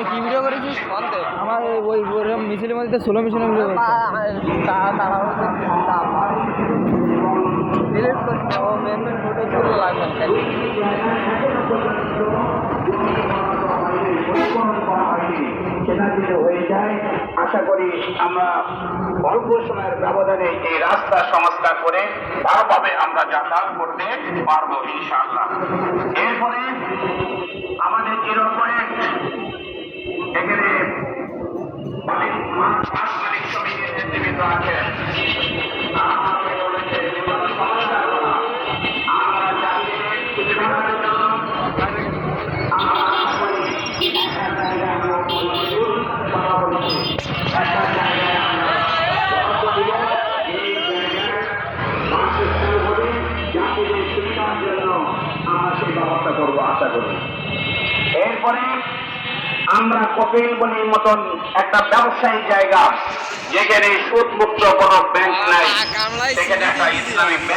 কেন কি ভিডিও করেছিস? আমার ওই ওরকম মিছিলের মধ্যে ষোলো মিশনের ভিডিও হয়ে যায়। আশা করি আমরা অল্প সময়ের ব্যবধানে এই রাস্তা সংস্কার করে ভালোভাবে আমরা যাতায়াত করতে পারব ইনশাআল্লাহ। এরপরে আমাদের জিরো জন্য আমরা সেই ব্যবস্থা করব আশা করি। এরপরে আমরা কপিল বলির মতন একটা ব্যবসায়ী জায়গা যেখানে সুদ মুক্ত কোনো ব্যাংক নাই। সেখানে একটা ইসলামিক